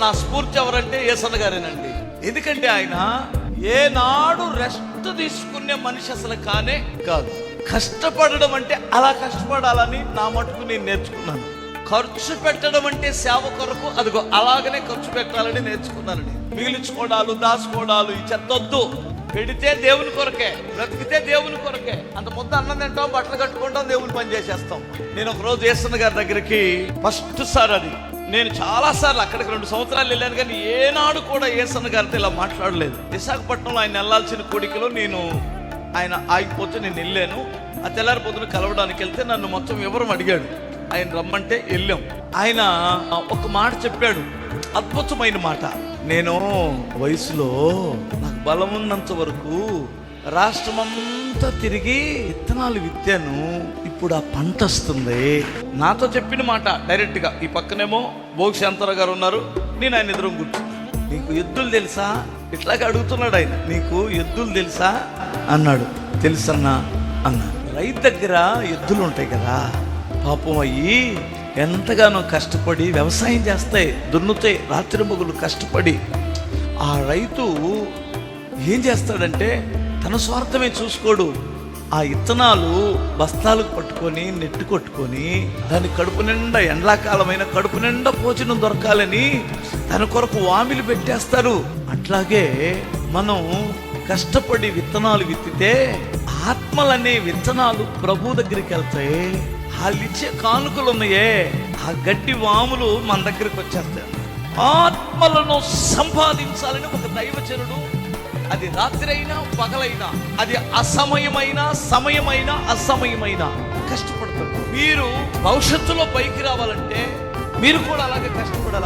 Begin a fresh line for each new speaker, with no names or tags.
నా స్ఫూర్తి ఎవరంటే ఏసన్న గారేనండి. ఎందుకంటే ఆయన ఏనాడు రెస్ట్ తీసుకునే మనిషి అసలు కానే కాదు. కష్టపడడం అంటే అలా కష్టపడాలని నా మటుకు నేను నేర్చుకున్నాను. ఖర్చు పెట్టడం అంటే సేవ కొరకు అదిగో అలాగనే ఖర్చు పెట్టాలని నేర్చుకున్నానండి. మిగిలించుకోవడాలు దాచుకోవడాలు ఈ చెత్తొద్దు. పెడితే దేవుని కొరకే బ్రతికితే దేవుని కొరకే. అంత ముద్ద అన్నం తింటాం బట్టలు కట్టుకుంటాం దేవుని పని చేసేస్తాం. నేను ఒక రోజు ఏసన్న గారి దగ్గరికి ఫస్ట్ సార్ అది నేను చాలా సార్లు అక్కడికి రెండు సంవత్సరాలు వెళ్ళాను కానీ ఏనాడు కూడా ఏసన్న గారితో ఇలా మాట్లాడలేదు. విశాఖపట్నంలో ఆయన వెళ్ళాల్సిన కోడికలో నేను ఆయన ఆగిపోతే నేను వెళ్ళాను. ఆ తెల్లారి పొద్దున కలవడానికి వెళ్తే నన్ను మొత్తం వివరం అడిగాడు. ఆయన రమ్మంటే వెళ్ళాం. ఆయన ఒక మాట చెప్పాడు. అద్భుతమైన మాట. నేను వయసులో నాకు బలం ఉన్నంత వరకు రాష్ట్రమంతా తిరిగి విత్తనాలు విత్తాను. ఇప్పుడు ఆ పంట వస్తుంది. నాతో చెప్పిన మాట డైరెక్ట్గా ఈ పక్కనేమో భోగశాంతర గారు ఉన్నారు. నేను ఆయన ఎదురు కూర్చున్నాను నీకు ఎద్దులు తెలుసా? ఇట్లాగ అడుగుతున్నాడు ఆయన. నీకు ఎద్దులు తెలుసా? అన్నాడు. తెలుసన్నా? అన్నా రైతు దగ్గర ఎద్దులు ఉంటాయి కదా పాపం అయ్యి ఎంతగానో కష్టపడి వ్యవసాయం చేస్తాయి దున్నుతాయి రాత్రి మొగులు కష్టపడి. ఆ రైతు ఏం చేస్తాడంటే తన స్వార్థమే చూసుకోడు. ఆ ఇత్తనాలు బస్తాలకు పట్టుకొని నెట్టు కొట్టుకొని దాని కడుపు నిండా ఎండాకాలమైన కడుపు నిండా భోజనం దొరకాలని తన కొరకు వామిలు పెట్టేస్తారు. అట్లాగే మనం కష్టపడి విత్తనాలు విత్తితే ఆత్మలనే విత్తనాలు ప్రభు దగ్గరికి వెళ్తాయి. వాళ్ళు ఇచ్చే కానుకలు ఉన్నాయే. ఆ గడ్డి వాములు మన దగ్గరికి వచ్చేస్తాయి. ఆత్మలను సంపాదించాలని ఒక దైవచరుడు అది రాత్రి అయినా పగలైనా అది అసమయమైన సమయమైన అసమయమైన కష్టపడతారు. మీరు భవిష్యత్తులో పైకి రావాలంటే మీరు కూడా అలాగే కష్టపడాలి.